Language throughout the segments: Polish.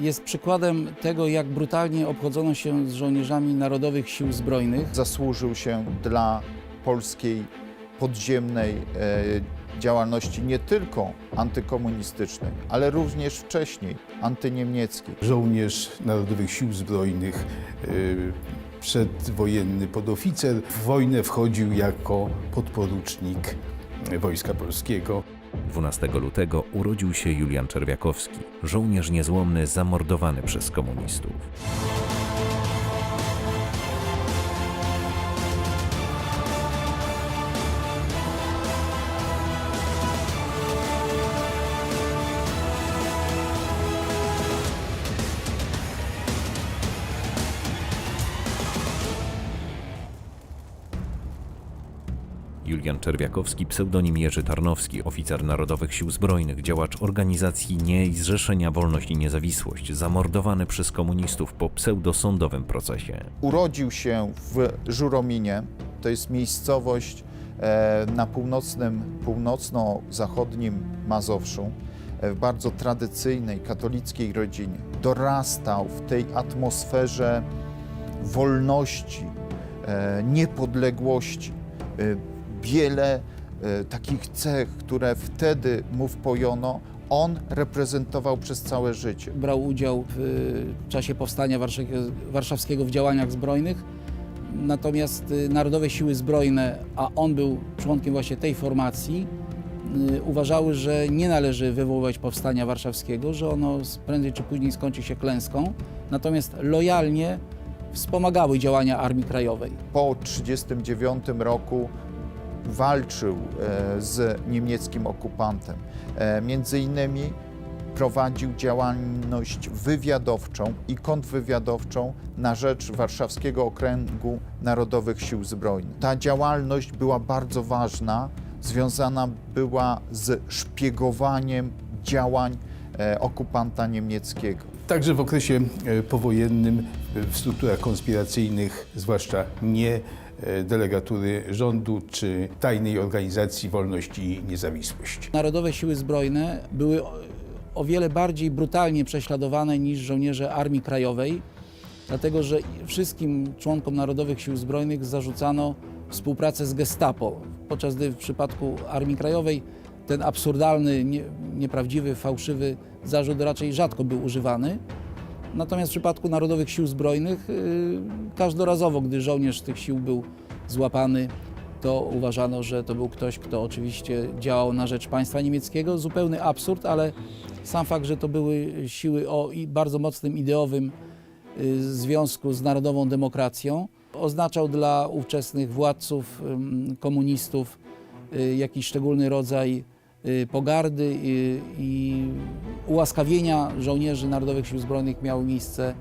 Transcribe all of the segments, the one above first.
jest przykładem tego, jak brutalnie obchodzono się z żołnierzami Narodowych Sił Zbrojnych. Zasłużył się dla polskiej podziemnej e, działalności nie tylko antykomunistycznej, ale również wcześniej antyniemieckiej. żołnierz Narodowych Sił Zbrojnych, y, przedwojenny podoficer. W wojnę wchodził jako podporucznik Wojska Polskiego. 12 lutego urodził się Julian Czerwiakowski, żołnierz niezłomny zamordowany przez komunistów. Julian Czerwiakowski, pseudonim Jerzy Tarnowski, oficer Narodowych Sił Zbrojnych, działacz organizacji Nie i Zrzeszenia Wolność i Niezawisłość, zamordowany przez komunistów po pseudosądowym procesie. Urodził się w Żurominie, to jest miejscowość e, na północnym, północno-zachodnim Mazowszu, e, w bardzo tradycyjnej katolickiej rodzinie. Dorastał w tej atmosferze wolności, e, niepodległości. E, Wiele e, takich cech, które wtedy mu wpojono, on reprezentował przez całe życie. Brał udział w y, czasie powstania warszawskiego, w działaniach zbrojnych. Natomiast y, Narodowe Siły Zbrojne, a on był członkiem właśnie tej formacji, uważały, że nie należy wywoływać powstania warszawskiego, że ono prędzej czy później skończy się klęską. Natomiast lojalnie wspomagały działania Armii Krajowej. po 1939 roku walczył e, z niemieckim okupantem. E, Między innymi prowadził działalność wywiadowczą i kontrwywiadowczą na rzecz Warszawskiego Okręgu Narodowych Sił Zbrojnych. Ta działalność była bardzo ważna, związana była z szpiegowaniem działań e, okupanta niemieckiego. Także w okresie powojennym w strukturach konspiracyjnych, zwłaszcza nie delegatury rządu czy tajnej organizacji Wolność i Niezawisłość. Narodowe Siły Zbrojne były o- wiele bardziej brutalnie prześladowane niż żołnierze Armii Krajowej, dlatego że wszystkim członkom Narodowych Sił Zbrojnych zarzucano współpracę z Gestapo, podczas gdy w przypadku Armii Krajowej ten absurdalny, nie, nieprawdziwy, fałszywy zarzut raczej rzadko był używany. Natomiast w przypadku Narodowych Sił Zbrojnych yy, każdorazowo, gdy żołnierz tych sił był złapany, to uważano, że to był ktoś, kto oczywiście działał na rzecz państwa niemieckiego. Zupełny absurd, ale sam fakt, że to były siły o bardzo mocnym ideowym y, związku z narodową demokracją, oznaczał dla ówczesnych władców, komunistów y, jakiś szczególny rodzaj y, pogardy i, i ułaskawienia żołnierzy Narodowych Sił Zbrojnych miały miejsce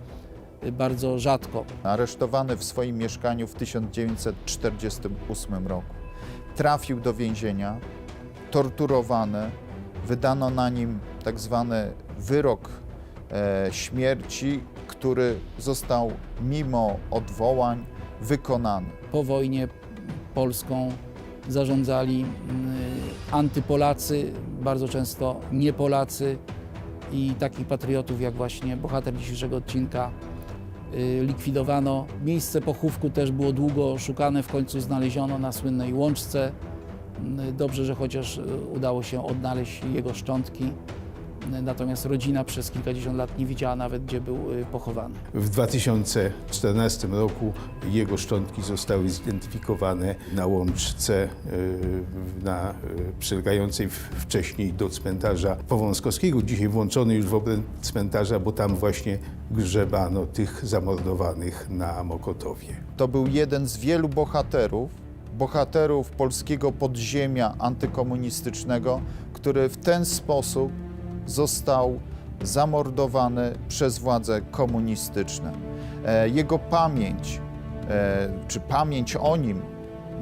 y, bardzo rzadko. aresztowany w swoim mieszkaniu w 1948 roku. Trafił do więzienia, torturowany, wydano na nim tak zwany wyrok e, śmierci, który został mimo odwołań wykonany. po wojnie Polską zarządzali y, antypolacy, bardzo często nie Polacy i takich patriotów jak właśnie bohater dzisiejszego odcinka y, likwidowano. Miejsce pochówku też było długo szukane, w końcu znaleziono na słynnej Łączce. Y, Dobrze, że chociaż y, udało się odnaleźć jego szczątki, natomiast rodzina przez kilkadziesiąt lat nie wiedziała nawet, gdzie był y, pochowany. W 2014 roku jego szczątki zostały zidentyfikowane na łączce y, na y, przylegającej wcześniej do cmentarza Powązkowskiego, dzisiaj włączony już w obręb cmentarza, bo tam właśnie grzebano tych zamordowanych na Mokotowie. To był jeden z wielu bohaterów, bohaterów polskiego podziemia antykomunistycznego, który w ten sposób został zamordowany przez władze komunistyczne. E, Jego pamięć, e, czy pamięć o nim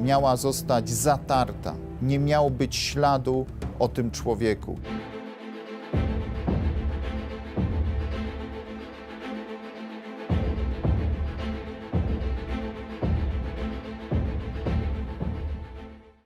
miała zostać zatarta. Nie miało być śladu o tym człowieku.